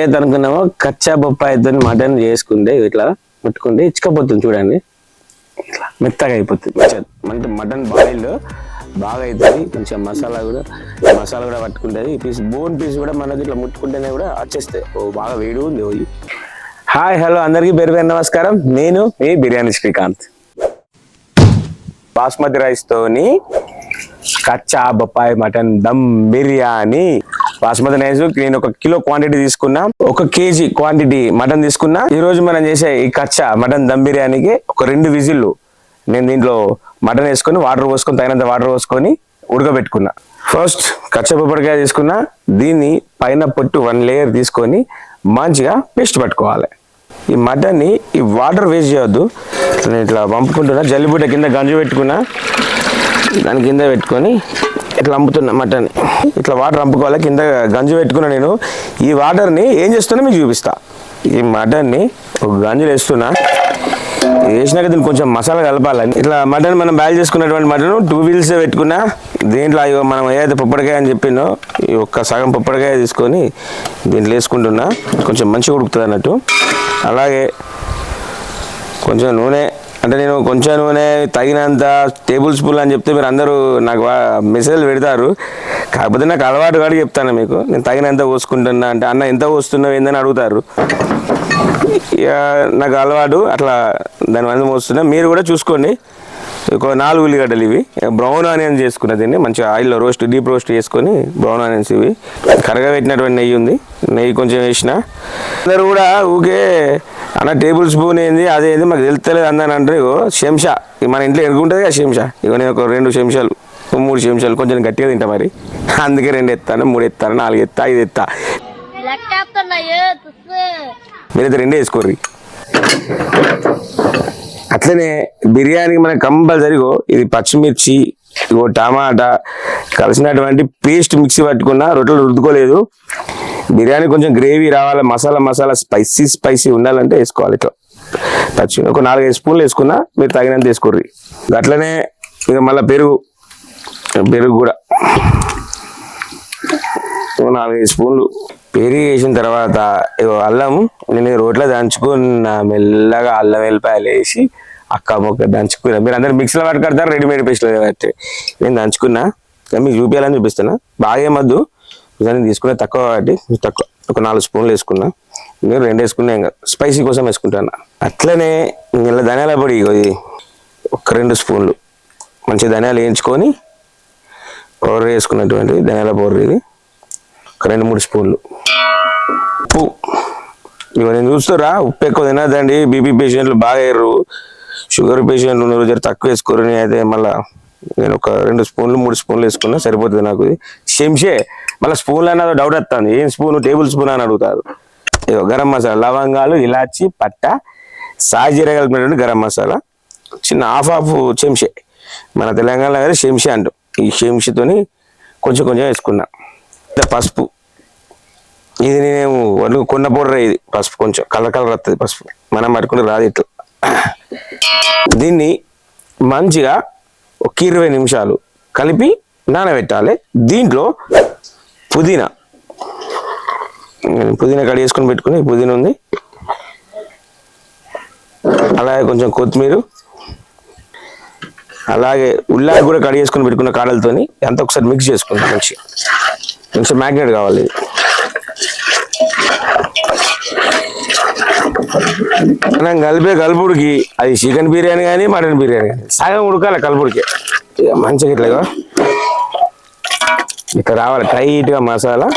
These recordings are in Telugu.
ఏదైతే అనుకున్నామో కచ్చా బొప్పాయితో మటన్ చేసుకుంటే ఇట్లా ముట్టుకుంటే ఇచ్చకపోతుంది చూడండి. ఇట్లా మెత్తగా అయిపోతుంది. అంటే మటన్ బాయిల్ బాగా అవుతుంది కొంచెం మసాలా కూడా మసాలా కూడా పట్టుకుంటుంది. ఈ పీస్ బోన్ పీస్ కూడా మనకి ఇట్లా ముట్టుకుంటేనే కూడా వచ్చేస్తాయి ఓ బాగా వేడి ఉంది ఓ. హాయ్ హలో అందరికీ పేరు పేరు నమస్కారం. నేను మీ బిర్యానీ శ్రీకాంత్. బాస్మతి రైస్ తోని కచ్చా బొప్పాయి మటన్ దమ్ బిర్యానీ. బాస్మతి రైస్ నేను ఒక కిలో క్వాంటిటీ తీసుకున్నా. ఒక కేజీ క్వాంటిటీ మటన్ తీసుకున్నా. ఈ రోజు మనం చేసే ఈ కచ్చా మటన్ దమ్ బిర్యానీకి ఒక రెండు విజిల్లు నేను దీంట్లో మటన్ వేసుకొని వాటర్ పోసుకొని తగినంత వాటర్ పోసుకొని ఉడకబెట్టుకున్నా. ఫస్ట్ కచ్చపప్పడికాయ తీసుకున్నా. దీన్ని పైన పొట్టు వన్ లేయర్ తీసుకొని మంచిగా పేస్ట్ పట్టుకోవాలి. ఈ మటన్ని ఈ వాటర్ వేస్ట్ చేయొద్దు. నేను ఇట్లా పంపుకుంటున్నా జల్లిబుట్ట కింద గంజు పెట్టుకున్నా. దాని కింద పెట్టుకొని ఇట్లా అమ్ముతున్నా మటన్. ఇట్లా వాటర్ అమ్ముకోవాలి కింద గంజు పెట్టుకున్నా నేను. ఈ వాటర్ని ఏం చేస్తున్నా మీకు చూపిస్తా. ఈ మటన్ని ఒక గంజులు వేస్తున్నా. వేసినాక దీన్ని కొంచెం మసాలా కలపాలని ఇట్లా మటన్ మనం బాయిల్ చేసుకున్నటువంటి మటన్ టూ వీల్స్ పెట్టుకున్నా దీంట్లో ఇగో మనం ఏదైతే పప్పడికాయ అని చెప్పిందో ఈ ఒక్క సగం పప్పడికాయ తీసుకొని దీంట్లో వేసుకుంటున్నా. కొంచెం మంచిగా ఉడుకుతుంది అన్నట్టు. అలాగే కొంచెం నూనె అంటే నేను కొంచెం నూనె తగినంత టేబుల్ స్పూన్ అని చెప్తే మీరు అందరూ నాకు మెసేజ్లు పెడతారు. కాకపోతే నాకు అలవాటు కాడికి చెప్తాను మీకు. నేను తగినంత పోసుకుంటున్నా అంటే అన్న ఎంత పోస్తున్నావు? ఏందని అడుగుతారు. ఇక నాకు అలవాటు అట్లా దాని మంది మోస్తున్నా మీరు కూడా చూసుకోండి. ఒక నాలుగు ఉల్లిగడ్డలు ఇవి. బ్రౌన్ ఆనియన్స్ చేసుకున్న దీన్ని. మంచిగా ఆయిల్లో రోస్ట్ డీప్ రోస్ట్ చేసుకొని బ్రౌన్ ఆనియన్స్ ఇవి. కరగబెట్టినటువంటి నెయ్యి ఉంది. నెయ్యి కొంచెం వేసిన. అందరు కూడా ఊకే అన్న టేబుల్ స్పూన్ ఏంది అదేంది మాకు తెలుస్తలేదు అందని అంటే ఇగో ఇక మన ఇంట్లో ఎరుగుంటుంది కదా చెంచా ఇగో నేను ఒక రెండు చెంచాలు మూడు శంషాలు కొంచెం గట్టిగా తింటా మరి. అందుకే రెండు ఎత్తాను మూడు ఎత్తాను నాలుగు ఎత్తా ఐదు ఎత్తా. మీరైతే రెండే వేసుకోర్రి. అట్లనే బిర్యానీకి మనకు కంపల్సరిగో ఇది పచ్చిమిర్చి ఇగో టమాటా కలిసినటువంటి పేస్ట్ మిక్సీ పట్టుకున్న రొట్టెలు రుద్దుకోలేదు. బిర్యానీ కొంచెం గ్రేవీ రావాలి మసాలా మసాలా స్పైసీ స్పైసీ ఉండాలంటే వేసుకోవాలి ఇట్లా. పచ్చి ఒక నాలుగైదు స్పూన్లు వేసుకున్నా మీరు తగినంత వేసుకోర్రి. అట్లనే ఇక మళ్ళీ పెరుగు పెరుగు కూడా. నాలుగైదు స్పూన్లు. పెరిగి వేసిన తర్వాత అల్లం నేను రోట్లో దంచుకున్న మెల్లగా అల్లం వెల్లిపాయలు వేసి అక్క మొక్క దంచుకున్నా. మీరు అందరు మిక్సీలో పట్టుకడతారు రెడీమేడ్ పేస్ట్లో కాబట్టి నేను దంచుకున్నా. మీకు చూపించాలని చూపిస్తున్నా. బాగా ఏమద్దు దాన్ని తీసుకునే తక్కువ కాబట్టి తక్కువ ఒక నాలుగు స్పూన్లు వేసుకున్నా. ఇంకా రెండు వేసుకున్నా ఇంకా. స్పైసీ కోసం వేసుకుంటాను. అట్లనే ఇలా ధనియాల పొడి ఇది. ఒక రెండు స్పూన్లు. మంచి ధనియాలు వేయించుకొని పౌడర్ వేసుకున్నటువంటి ధనియాల పౌడర్ ఇది. ఒక రెండు మూడు స్పూన్లు. ఉప్పు. ఇవి నేను చూస్తారా ఉప్పు ఎక్కువ తినదండి బీపీ పేషెంట్లు బాగా వేయరు షుగర్ పేషెంట్లు ఉన్నారు జర తక్కువ వేసుకోరు. అయితే మళ్ళీ నేను ఒక రెండు స్పూన్లు మూడు స్పూన్లు వేసుకున్నా సరిపోతుంది నాకు ఇది. మళ్ళీ స్పూన్లు అన్నది డౌట్ వస్తుంది ఏం స్పూన్ టేబుల్ స్పూన్ అని అడుగుతారు. ఇదిగో గరం మసాలా లవంగాలు ఇలాచి పట్ట సాజీర కలిపినటువంటి గరం మసాలా చిన్న హాఫ్ హాఫ్ చెంషే మన తెలంగాణలో కానీ చెంషే అంటాం. ఈ చెంషతోని కొంచెం కొంచెం వేసుకున్నా. పసుపు. ఇది నేను వాళ్ళు కొన్న పౌడర్ ఇది పసుపు కొంచెం. కలర్ కలర్ వస్తుంది పసుపు. మనం పట్టుకుంటే రాదు ఇట్లా. దీన్ని మంచిగా ఒక ఇరవై నిమిషాలు కలిపి నానబెట్టాలి. దీంట్లో పుదీనా. పుదీనా కడి వేసుకొని పెట్టుకుని పుదీనా ఉంది. అలాగే కొంచెం కొత్తిమీర. అలాగే ఉల్లాగ కూడా కడి చేసుకొని పెట్టుకున్న కాడలతో అంత ఒకసారి మిక్స్ చేసుకుంటాం మంచిగా. మంచి మ్యాగ్నెట్ కావాలి ఇది. మనం కలిపే కలుపుడికి అది చికెన్ బిర్యానీ కానీ మటన్ బిర్యానీ కానీ సగం ఉడకాలి కలుపుడికి. ఇక మంచిగా ఇట్లాగా ఇట్లా రావాలి టైట్గా మసాలా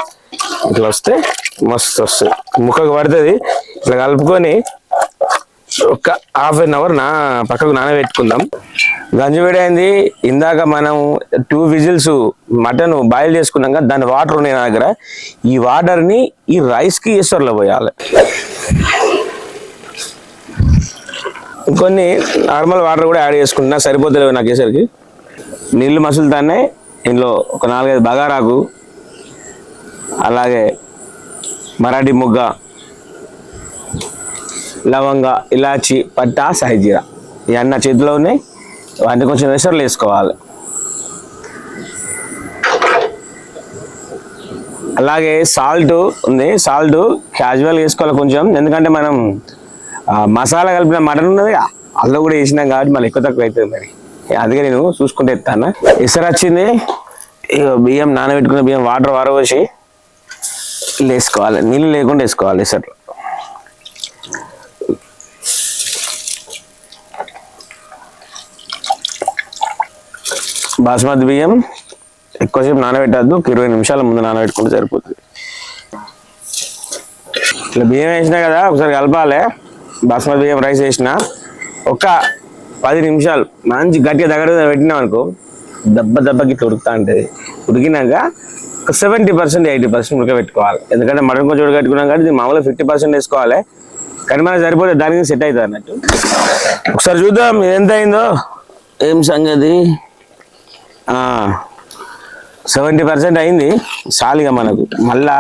ఇట్లా వస్తే మస్తు వస్తుంది. ముక్కకు పడుతుంది. ఇట్లా కలుపుకొని ఒక హాఫ్ అన్ అవర్ నా పక్కకు నానబెట్టుకుందాం. గంజివేడి అయింది. ఇందాక మనం టూ విజిల్స్ మటన్ బాయిల్ చేసుకున్నాక దాని వాటర్ ఉన్నాయి నా దగ్గర. ఈ వాటర్ని ఈ రైస్కి ఈశ్వర్లో పోయాలి. కొన్ని నార్మల్ వాటర్ కూడా యాడ్ చేసుకుంటున్నా సరిపోతలేవు నాకు వేసరికి నీళ్ళు మసులుతానే ఇందులో ఒక నాలుగైదు బగారాకు అలాగే మరాఠీ ముగ్గ లవంగ ఇలాచి పట్టా సహజీరా. ఈ అన్న చేతిలో ఉన్నాయి వాటిని కొంచెం వెసర్లు వేసుకోవాలి. అలాగే సాల్ట్ ఉంది సాల్ట్ క్యాజువల్ వేసుకోవాలి కొంచెం ఎందుకంటే మనం మసాలా కలిపిన మటన్ ఉన్నది అందులో కూడా వేసినాం కాబట్టి మళ్ళీ ఎక్కువ తక్కువ అవుతుంది మరి. అందుకే నేను చూసుకుంటే ఎత్తాను ఇసరు వచ్చింది బియ్యం నానబెట్టుకున్న బియ్యం వాటర్ వారబోసి ఇల్లు వేసుకోవాలి. నీళ్ళు లేకుండా వేసుకోవాలి ఇసరు బాస్మతి బియ్యం ఎక్కువసేపు నానబెట్టద్దు ఒక ఇరవై నిమిషాల ముందు నానబెట్టుకుంటే సరిపోతుంది. ఇట్లా బియ్యం వేసినా కదా ఒకసారి కలపాలి. బాస్మతి బియ్యం రైస్ వేసిన ఒక పది నిమిషాలు మంచి గట్టిగా దగ్గర పెట్టినాం అనుకో దెబ్బ దెబ్బకి ఇట్లా ఉడుకుతా ఉంటుంది. ఉడికినాక ఒక సెవెంటీ పర్సెంట్ ఎయిటీ పర్సెంట్ ఉడకబెట్టుకోవాలి. ఎందుకంటే మటన్ కొంచెం ఉడకబెట్టుకున్నాం కాబట్టి మామూలుగా ఫిఫ్టీ పర్సెంట్ వేసుకోవాలి. కానీ మనకు సరిపోతే దానికి సెట్ అవుతుంది అన్నట్టు. ఒకసారి చూద్దాం ఎంత అయిందో. ఏం సంగతి? సెవెంటీ పర్సెంట్ అయింది. సాలిగా మనకు. మళ్ళా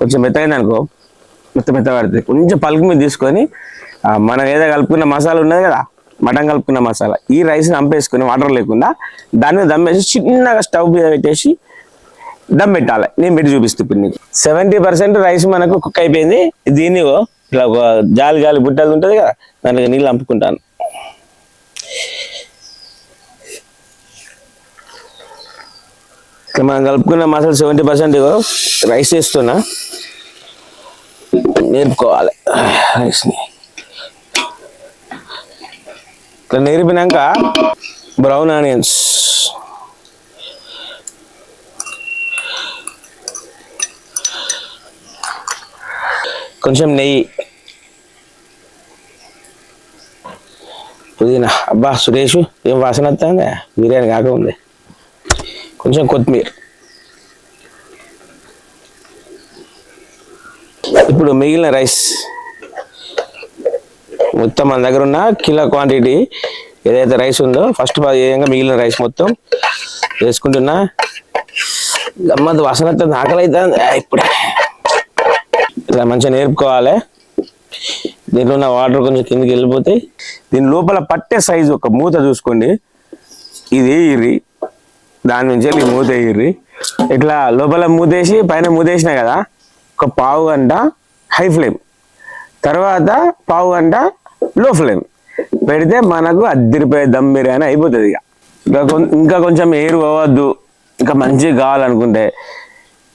కొంచెం మెత్తగైంది అనుకో మెత్త మెత్త పడుతుంది. కొంచెం పలుకు మీద తీసుకొని మనం ఏదో కలుపుకున్న మసాలా ఉన్నది కదా మటన్ కలుపుకున్న మసాలా ఈ రైస్ని అంపేసుకొని వాటర్ లేకుండా దాని మీద దమ్ వేసి చిన్నగా స్టవ్ మీద పెట్టేసి దమ్ పెట్టాలి. నేను పెట్టి చూపిస్తాను ఇప్పుడు నీకు. సెవెంటీ పర్సెంట్ రైస్ మనకు కుక్ అయిపోయింది. దీన్ని ఇట్లా ఒక జాలి జాలి బుట్టలు ఉంటుంది కదా దానికి నీళ్ళు అంపుకుంటాను. ఇట్లా మనం కలుపుకున్న మసాలా సెవెంటీ పర్సెంట్ రైస్ వేస్తున్నా. నేర్పుకోవాలి. రైస్ని. ఇట్లా నేర్పినాక బ్రౌన్ ఆనియన్స్. కొంచెం నెయ్యి. పుదీనా. అబ్బా సురేష్ ఏం వాసన వస్తుందా? బిర్యానీ కాక ఉంది కొంచెం కొత్తిమీర. ఇప్పుడు మిగిలిన రైస్ మొత్తం మన దగ్గర ఉన్న కిలో క్వాంటిటీ ఏదైతే రైస్ ఉందో ఫస్ట్ విధంగా మిగిలిన రైస్ మొత్తం వేసుకుంటున్నా. గమ్మత్ వాసన వస్తుంది, ఆకలి అవుతుంది ఇప్పుడే. ఇలా మంచిగా నేర్పుకోవాలి. దీంట్లో ఉన్న వాటర్ కొంచెం కిందకి వెళ్ళిపోతాయి. దీని లోపల పట్టే సైజు ఒక మూత చూసుకోండి. ఇది ఇర్రి దాని నుంచి వెళ్ళి మూత వేయర్రి ఇట్లా లోపల మూతేసి పైన మూతేసినా కదా ఒక పావు గంట హై ఫ్లేమ్. తర్వాత పావు గంట లో ఫ్లేమ్. పెడితే మనకు అద్దరిపోయే దమ్ బిర్యానీ అయిపోతుంది ఇక. ఇంకా ఇంకా కొంచెం ఎయిర్ పోవద్దు. ఇంకా మంచిగా కావాలనుకుంటే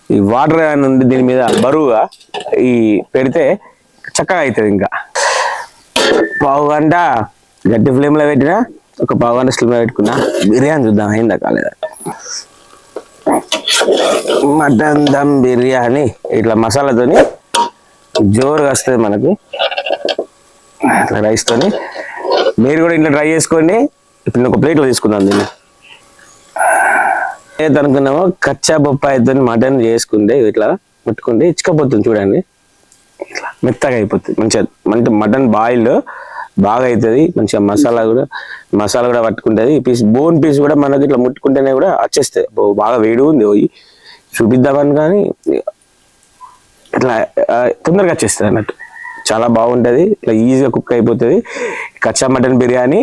ఈ వాటర్ అని దీని మీద బరువుగా ఈ పెడితే చక్కగా అవుతుంది ఇంకా. పావు గంట గట్టి ఫ్లేమ్లో పెట్టినా ఒక పావు గంట స్లిమ్లో పెట్టుకున్నా బిర్యానీ చూద్దాం అయిందా కాలేదా? మటన్ దమ్ బిర్యానీ ఇట్లా మసాలాతోని జోరుగా వస్తుంది మనకి. ఇట్లా రైస్తోని మీరు కూడా ఇంట్లో ట్రై చేసుకోండి. ఇప్పుడు ఒక ప్లేట్లో తీసుకుందాం దీన్ని. ఏదనుకున్నామో అనుకున్నామో కచ్చా బొప్పాయితో మటన్ చేసుకుంటే ఇట్లా ముట్టుకుంటే ఇచ్చకపోతుంది చూడండి. ఇట్లా మెత్తగా అయిపోతుంది. మంచిగా అంటే మటన్ బాయిల్ బాగా అవుతుంది మంచిగా మసాలా కూడా మసాలా కూడా పట్టుకుంటుంది. పీస్ బోన్ పీస్ కూడా మనకి ఇట్లా ముట్టుకుంటేనే కూడా వచ్చేస్తాయి బాగా వేడి ఉంది పోయి చూపిద్దామని కానీ ఇట్లా తొందరగా వచ్చేస్తుంది అన్నట్టు. చాలా బాగుంటుంది. ఇట్లా ఈజీగా కుక్ అయిపోతుంది. కచ్చా మటన్ బిర్యానీ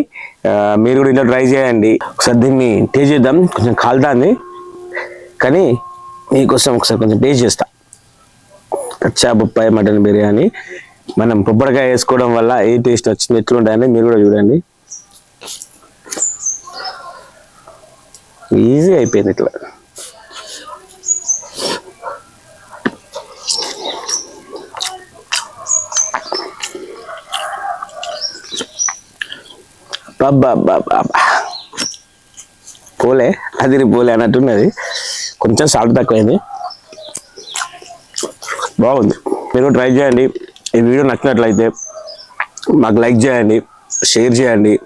మీరు కూడా ఇట్లా ట్రై చేయండి. ఒకసారి దీన్ని టేస్ట్ చేద్దాం. కొంచెం కాలుతుంది. కానీ మీకోసం ఒకసారి కొంచెం టేస్ట్ చేస్తా. కచ్చా బొప్పాయి మటన్ బిర్యానీ. మనం పొప్పడికాయ వేసుకోవడం వల్ల ఏ టేస్ట్ వచ్చింది ఎట్లుంటాయని మీరు కూడా చూడండి. ఈజీ అయిపోయింది ఇట్లా. పోలే అది పోలే అన్నట్టున్నది. కొంచెం సాల్ట్ తక్కువైంది. బాగుంది. మీరు ట్రై చేయండి. ఈ వీడియో నచ్చినట్లయితే మాకు లైక్ చేయండి షేర్ చేయండి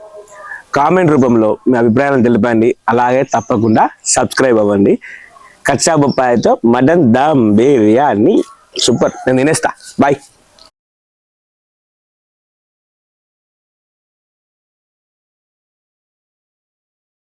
కామెంట్ రూపంలో మీ అభిప్రాయాలను తెలిపండి అలాగే తప్పకుండా సబ్స్క్రైబ్ అవ్వండి. కచ్చా బొప్పాయితో మటన్ దమ్ బిర్యానీ. సూపర్. నేను తినేస్తా. బాయ్.